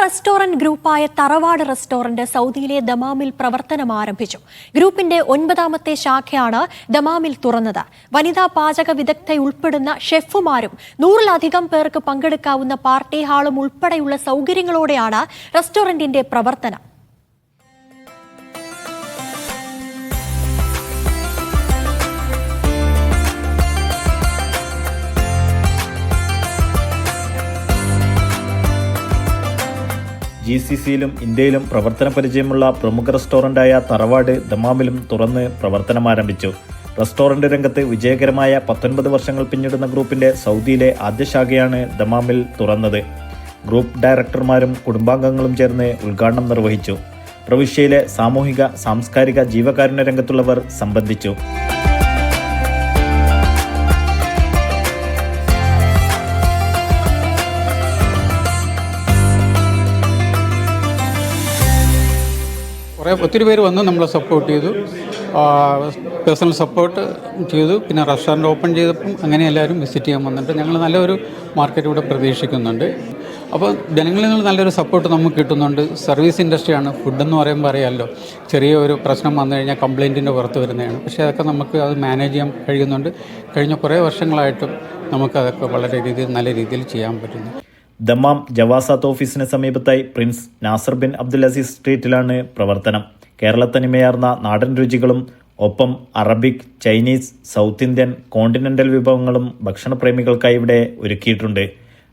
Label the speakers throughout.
Speaker 1: Restaurant ഗ്രൂപ്പായ തറവാട് restaurant സൗദിയിലെ ദമാമിൽ പ്രവർത്തനം ആരംഭിച്ചു. ഗ്രൂപ്പിന്റെ ഒൻപതാമത്തെ ശാഖയാണ് ദമാമിൽ തുറന്നത്. വനിതാ പാചക വിദഗ്ധയുൾപ്പെടുന്ന ഷെഫുമാരും നൂറിലധികം പേർക്ക് പങ്കെടുക്കാവുന്ന പാർട്ടി ഹാളും ഉൾപ്പെടെയുള്ള സൗകര്യങ്ങളോടെയാണ് റെസ്റ്റോറന്റിന്റെ പ്രവർത്തനം.
Speaker 2: ജി സി സിയിലും ഇന്ത്യയിലും പ്രവർത്തന പരിചയമുള്ള പ്രമുഖ റെസ്റ്റോറന്റായ തറവാട് ദമാമിലും തുറന്ന് പ്രവർത്തനം ആരംഭിച്ചു. റെസ്റ്റോറന്റ് രംഗത്ത് വിജയകരമായ പത്തൊൻപത് വർഷങ്ങൾ പിന്നിടുന്ന ഗ്രൂപ്പിന്റെ സൗദിയിലെ ആദ്യ ശാഖയാണ് ദമാമിൽ തുറന്നത്. ഗ്രൂപ്പ് ഡയറക്ടർമാരും കുടുംബാംഗങ്ങളും ചേർന്ന് ഉദ്ഘാടനം നിർവഹിച്ചു. പ്രവിശ്യയിലെ സാമൂഹിക സാംസ്കാരിക ജീവകാരുണ്യ രംഗത്തുള്ളവർ സംബന്ധിച്ചു.
Speaker 3: കുറേ ഒത്തിരി പേര് വന്ന് നമ്മളെ സപ്പോർട്ട് ചെയ്തു. പേഴ്സണൽ സപ്പോർട്ട് ചെയ്തു. പിന്നെ റെസ്റ്റോറന്റ് ഓപ്പൺ ചെയ്തപ്പം അങ്ങനെ എല്ലാവരും വിസിറ്റ് ചെയ്യാൻ വന്നിട്ട് ഞങ്ങൾ നല്ലൊരു മാർക്കറ്റ് ഇവിടെ പ്രതീക്ഷിക്കുന്നുണ്ട്. അപ്പോൾ ജനങ്ങളിൽ നിന്ന് നല്ലൊരു സപ്പോർട്ട് നമുക്ക് കിട്ടുന്നുണ്ട്. സർവീസ് ഇൻഡസ്ട്രിയാണ് ഫുഡെന്ന് പറയുമ്പോൾ അറിയാമല്ലോ ചെറിയ ഒരു പ്രശ്നം വന്നു കഴിഞ്ഞാൽ കംപ്ലയിന്റിന്റെ പുറത്ത് വരുന്നതാണ്. പക്ഷേ അതൊക്കെ നമുക്ക് അത് മാനേജ് ചെയ്യാൻ കഴിയുന്നുണ്ട്. കഴിഞ്ഞ കുറേ വർഷങ്ങളായിട്ടും നമുക്കതൊക്കെ വളരെ രീതിയിൽ നല്ല രീതിയിൽ ചെയ്യാൻ പറ്റുന്നു.
Speaker 2: ദമാം ജവാസാത്ത് ഓഫീസിന് സമീപത്തായി Prince Nasser bin Abdul Aziz സ്ട്രീറ്റിലാണ് പ്രവർത്തനം. കേരളത്തനിമയാർന്ന നാടൻ രുചികളും ഒപ്പം Arabic Chinese South Indian continental വിഭവങ്ങളും ഭക്ഷണപ്രേമികൾക്കായി ഇവിടെ ഒരുക്കിയിട്ടുണ്ട്.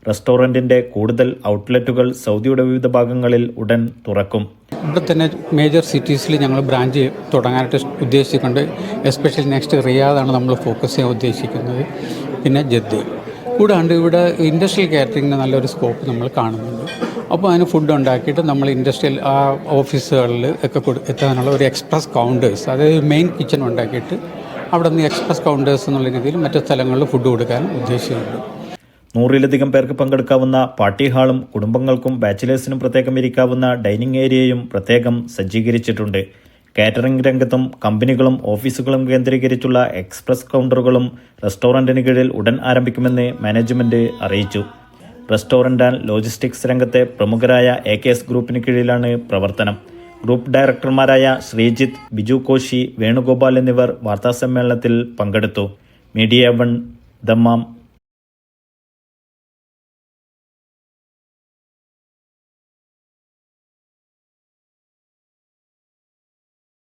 Speaker 2: റെസ്റ്റോറന്റിന്റെ കൂടുതൽ ഔട്ട്ലെറ്റുകൾ സൗദിയുടെ വിവിധ ഭാഗങ്ങളിൽ ഉടൻ തുറക്കും.
Speaker 3: ഇവിടെ തന്നെ മേജർ സിറ്റീസിൽ ഞങ്ങൾ ബ്രാഞ്ച് തുടങ്ങാനായിട്ട് ഉദ്ദേശിക്കുന്നുണ്ട് എസ്പെഷ്യലി നെക്സ്റ്റ് റിയാദാണ് നമ്മൾ ഫോക്കസ് ചെയ്യാൻ ഉദ്ദേശിക്കുന്നത്. പിന്നെ ജദ്ദ. കൂടാണ്ട് ഇവിടെ ഇൻഡസ്ട്രിയൽ കാറ്ററിങ്ങിന് നല്ലൊരു സ്കോപ്പ് നമ്മൾ കാണുന്നുണ്ട്. അപ്പോൾ അതിന് ഫുഡ് ഉണ്ടാക്കിയിട്ട് നമ്മൾ ഇൻഡസ്ട്രിയൽ ആ ഓഫീസുകളിൽ ഒക്കെ കൊടു എത്താനുള്ള ഒരു എക്സ്പ്രസ് കൗണ്ടേഴ്സ് അതായത് മെയിൻ കിച്ചൺ ഉണ്ടാക്കിയിട്ട് അവിടെ നിന്ന് എക്സ്പ്രസ് കൗണ്ടേഴ്സ് എന്നുള്ള രീതിയിൽ മറ്റു സ്ഥലങ്ങളിൽ ഫുഡ് കൊടുക്കാനും ഉദ്ദേശിക്കുന്നുണ്ട്.
Speaker 2: നൂറിലധികം പേർക്ക് പങ്കെടുക്കാവുന്ന പാർട്ടി ഹാളും കുടുംബങ്ങൾക്കും ബാച്ചിലേഴ്സിനും പ്രത്യേകം ഇരിക്കാവുന്ന ഡൈനിങ് ഏരിയയും പ്രത്യേകം സജ്ജീകരിച്ചിട്ടുണ്ട്. കാറ്ററിംഗ് രംഗത്തും കമ്പനികളും ഓഫീസുകളും കേന്ദ്രീകരിച്ചുള്ള എക്സ്പ്രസ് കൗണ്ടറുകളും റെസ്റ്റോറന്റിന് കീഴിൽ ഉടൻ ആരംഭിക്കുമെന്ന് മാനേജ്മെന്റ് അറിയിച്ചു. റെസ്റ്റോറന്റ് ആൻഡ് ലോജിസ്റ്റിക്സ് രംഗത്തെ പ്രമുഖരായ എ കെ എസ് ഗ്രൂപ്പിന് കീഴിലാണ് പ്രവർത്തനം. ഗ്രൂപ്പ് ഡയറക്ടർമാരായ ശ്രീജിത്ത് ബിജു കോശി വേണുഗോപാൽ എന്നിവർ വാർത്താസമ്മേളനത്തിൽ പങ്കെടുത്തു. Media One Dammam.